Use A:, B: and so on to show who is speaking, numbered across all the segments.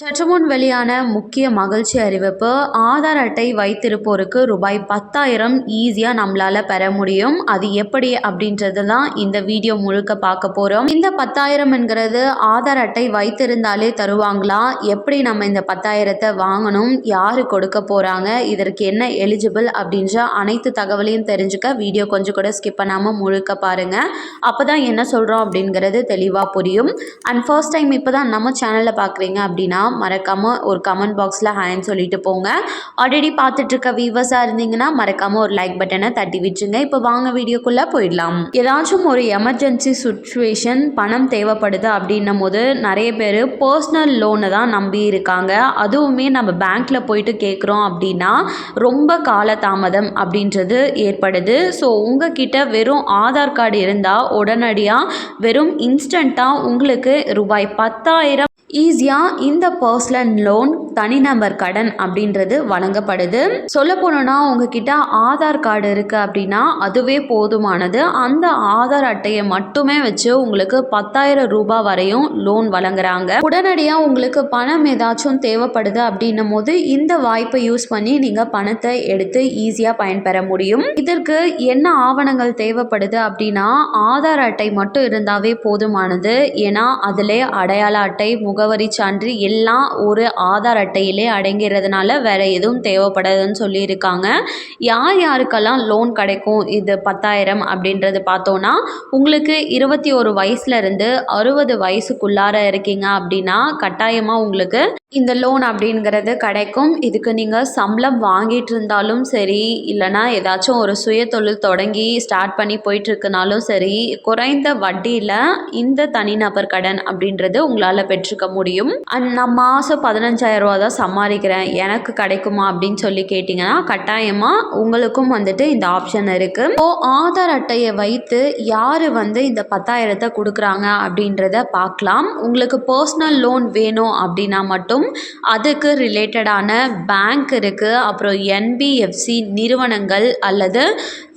A: சற்று முன் வெளியான முக்கிய மகிழ்ச்சி அறிவிப்பு ஆதார் அட்டை வைத்திருப்போருக்கு ரூபாய் பத்தாயிரம் ஈஸியாக நம்மளால் பெற முடியும். அது எப்படி அப்படின்றது தான் இந்த வீடியோ முழுக்க பார்க்க போகிறோம் இந்த பத்தாயிரம் என்கிறது ஆதார் அட்டை வைத்திருந்தாலே தருவாங்களா? எப்படி நம்ம இந்த பத்தாயிரத்தை வாங்கணும்? யார் கொடுக்க போகிறாங்க இதற்கு என்ன எலிஜிபிள் அப்படின்ற அனைத்து தகவலையும் தெரிஞ்சுக்க வீடியோ கொஞ்சம் கூட ஸ்கிப் பண்ணாமல் முழுக்க பாருங்கள் அப்போ தான் என்ன சொல்கிறோம் அப்படிங்கிறது தெளிவாக புரியும். அண்ட் ஃபர்ஸ்ட் டைம் இப்போ தான் நம்ம சேனலில் பார்க்குறீங்க அப்படின்னா மறக்காமல் ஒரு கமெண்ட் பாக்ஸில் ஹேன்னு சொல்லிட்டு போங்க. ஆல்ரெடி பார்த்துட்ருக்க வியூவர்ஸாக இருந்தீங்கன்னா மறக்காமல் ஒரு லைக் பட்டனை தட்டி விட்டுருங்க. இப்போ வாங்க வீடியோக்குள்ளே போயிடலாம். ஏதாச்சும் ஒரு எமர்ஜென்சி சுச்சுவேஷன் பணம் தேவைப்படுது அப்படின்னும் போது நிறைய பேர் பர்சனல் லோனை தான் நம்பி இருக்காங்க. அதுவுமே நம்ம பேங்க்கில் போயிட்டு கேட்குறோம் அப்படின்னா ரொம்ப காலதாமதம் அப்படின்றது ஏற்படுது. ஸோ உங்ககிட்ட வெறும் ஆதார் கார்டு இருந்தால் உடனடியாக வெறும் இன்ஸ்டண்ட்டாக உங்களுக்கு ரூபாய் பத்தாயிரம் ஈஸியாக இந்த பர்சனல் லோன் தனிநபர் கடன் அப்படின்றது வழங்கப்படுது. சொல்ல போனோம்னா உங்ககிட்ட ஆதார் கார்டு இருக்குது அப்படின்னா அதுவே போதுமானது. அந்த ஆதார் அட்டையை மட்டுமே வச்சு உங்களுக்கு பத்தாயிரம் ரூபாய் வரையும் லோன் வழங்குறாங்க. உடனடியாக உங்களுக்கு பணம் ஏதாச்சும் தேவைப்படுது அப்படின்னும் போது இந்த வாய்ப்பை யூஸ் பண்ணி நீங்கள் பணத்தை எடுத்து ஈஸியாக பயன்பெற முடியும். இதற்கு என்ன ஆவணங்கள் தேவைப்படுது அப்படின்னா ஆதார் அட்டை மட்டும் இருந்தாவே போதுமானது. ஏன்னா அதிலே அடையாள அட்டை முக முகவரி சான்று எல்லாம் ஒரு ஆதார் அட்டையிலே அடங்கிறதுனால வேறு எதுவும் தேவைப்படாதுன்னு சொல்லியிருக்காங்க. யார் யாருக்கெல்லாம் லோன் கிடைக்கும்? இது பத்தாயிரம் அப்படின்றது பார்த்தோன்னா உங்களுக்கு இருபத்தி ஒரு வயசுலேருந்து அறுபது வயசுக்குள்ளார இருக்கீங்க அப்படின்னா கட்டாயமாக உங்களுக்கு இந்த லோன் அப்படிங்கிறது கிடைக்கும். இதுக்கு நீங்கள் சம்பளம் வாங்கிட்டு இருந்தாலும் சரி இல்லைனா ஏதாச்சும் ஒரு சுய தொழில் தொடங்கி ஸ்டார்ட் பண்ணி போயிட்டுருக்குனாலும் சரி குறைந்த வட்டியில் இந்த தனிநபர் கடன் அப்படின்றது உங்களால் பெற்றுக்க முடியும். அண்ட் நான் மாதம் பதினஞ்சாயிரம் ரூபா தான் சம்பாதிக்கிறேன் எனக்கு கிடைக்குமா அப்படின்னு சொல்லி கேட்டிங்கன்னா கட்டாயமாக உங்களுக்கும் வந்துட்டு இந்த ஆப்ஷன் இருக்குது ஸோ ஆதார் அட்டையை வைத்து யார் வந்து இந்த பத்தாயிரத்தை கொடுக்குறாங்க அப்படின்றத பார்க்கலாம். உங்களுக்கு பர்சனல் லோன் வேணும் அப்படின்னா மட்டும் அதுக்கு ரிலேட்டடான பேங்க் இருக்குது அப்புறம் என்பிஎஃப்சி நிறுவனங்கள் அல்லது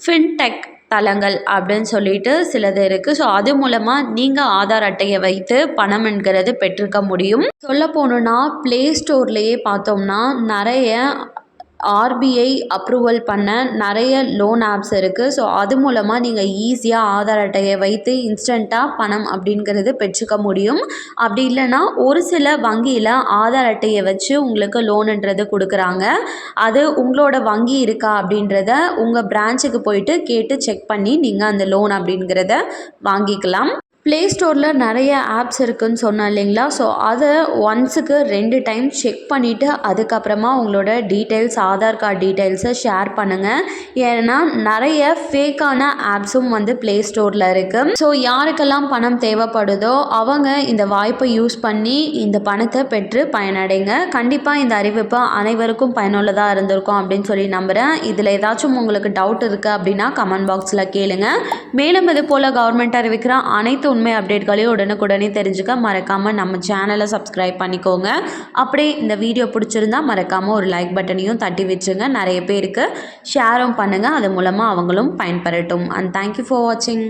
A: ஃபின்டெக் தளங்கள் அப்படின்னு சொல்லிட்டு சிலது இருக்குது ஸோ அது மூலமாக நீங்கள் ஆதார் அட்டையை வைத்து பணம் என்கிறது பெற்றுக்க முடியும். சொல்ல போகணுன்னா ப்ளே ஸ்டோர்லேயே பார்த்தோம்னா நிறைய ஆர்பிஐ அப்ரூவல் பண்ண நிறைய லோன் ஆப்ஸ் இருக்குது ஸோ அது மூலமாக நீங்கள் ஈஸியாக ஆதார் அட்டையை வைத்து இன்ஸ்டண்ட்டாக பணம் அப்படிங்கிறது பெற்றுக்க முடியும். அப்படி இல்லைன்னா ஒரு சில வங்கியில் ஆதார் அட்டையை வச்சு உங்களுக்கு லோனுன்றது கொடுக்குறாங்க. அது உங்களோட வங்கி இருக்கா அப்படின்றத உங்கள் பிரான்ச்சுக்கு போயிட்டு கேட்டு செக் பண்ணி நீங்கள் அந்த லோன் அப்படிங்கிறத வாங்கிக்கலாம். ப்ளே ஸ்டோரில் நிறைய ஆப்ஸ் இருக்குதுன்னு சொன்னேன் இல்லைங்களா? ஸோ அதை ஒன்ஸுக்கு ரெண்டு டைம் செக் பண்ணிவிட்டு அதுக்கப்புறமா உங்களோட டீட்டெயில்ஸ் ஆதார் கார்டு டீட்டெயில்ஸை ஷேர் பண்ணுங்கள் ஏன்னா நிறைய ஃபேக்கான ஆப்ஸும் வந்து ப்ளே ஸ்டோரில் இருக்குது ஸோ யாருக்கெல்லாம் பணம் தேவைப்படுதோ அவங்க இந்த வாய்ப்பை யூஸ் பண்ணி இந்த பணத்தை பெற்று பயனடைங்க. கண்டிப்பாக இந்த அறிவிப்பு அனைவருக்கும் பயனுள்ளதாக இருந்திருக்கும் அப்படின்னு சொல்லி நம்புகிறேன் இதில் ஏதாச்சும் உங்களுக்கு டவுட் இருக்குது அப்படின்னா கமெண்ட் பாக்ஸில் கேளுங்கள் மேலும் இது போல் கவர்மெண்ட் அறிவிக்கிற அனைத்து உண்மை அப்டேட்களையும் உடனுக்குடனே தெரிஞ்சுக்க மறக்காமல் நம்ம சேனலை சப்ஸ்கிரைப் பண்ணிக்கோங்க. அப்படியே இந்த வீடியோ பிடிச்சிருந்தா மறக்காமல் ஒரு லைக் பட்டனையும் தட்டி வச்சுங்க. நிறைய பேருக்கு ஷேரும் பண்ணுங்கள் அது மூலமாக அவங்களும் பயன்பெறட்டும். அண்ட் தேங்க்யூ ஃபார் வாட்சிங்